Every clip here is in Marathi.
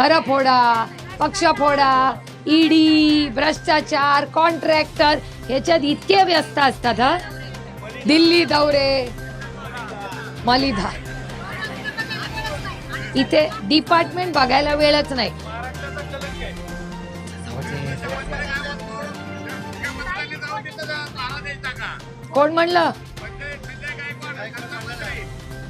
घरं फोडा पक्ष फोडा ईडी भ्रष्टाचार कॉन्ट्रॅक्टर ह्याच्यात इतके व्यस्त असतात हा? दिल्ली दौरे मलिदा इथे डिपार्टमेंट बघायला वेळच नाही. कोण म्हणलं?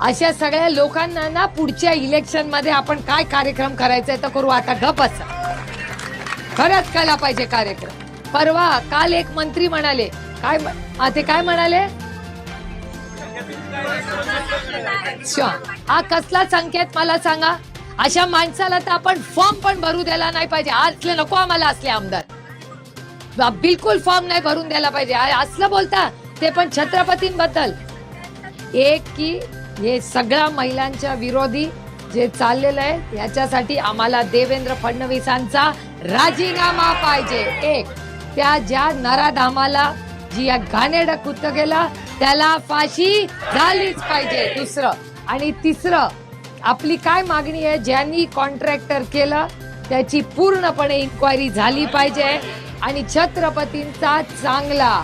अशा सगळ्या लोकांना ना पुढच्या इलेक्शनमध्ये आपण काय कार्यक्रम करायचा तर करू. आता गप असा खरंच केला पाहिजे कार्यक्रम. परवा काल एक मंत्री म्हणाले काय ते काय म्हणाले? हा कसला संकेत मला सांगा. अशा माणसाला तर आपण फॉर्म पण भरू द्यायला नाही पाहिजे. असले नको आम्हाला असले आमदार. बिलकुल फॉर्म नाही भरून द्यायला पाहिजे. असलं बोलता ते पण छत्रपतींबद्दल. एक की हे सगळ्या महिलांच्या विरोधी जे चाललेलं आहे याच्यासाठी आम्हाला देवेंद्र फडणवीसांचा राजीनामा पाहिजे. एक त्या ज्या नराधामाला जी या घाणेड कृत्य केलं त्याला फाशी झालीच पाहिजे. दुसरं आणि तिसरं आपली काय मागणी आहे? ज्यांनी कॉन्ट्रॅक्टर केलं त्याची पूर्णपणे इन्क्वायरी झाली पाहिजे. आणि छत्रपतींचा चांगला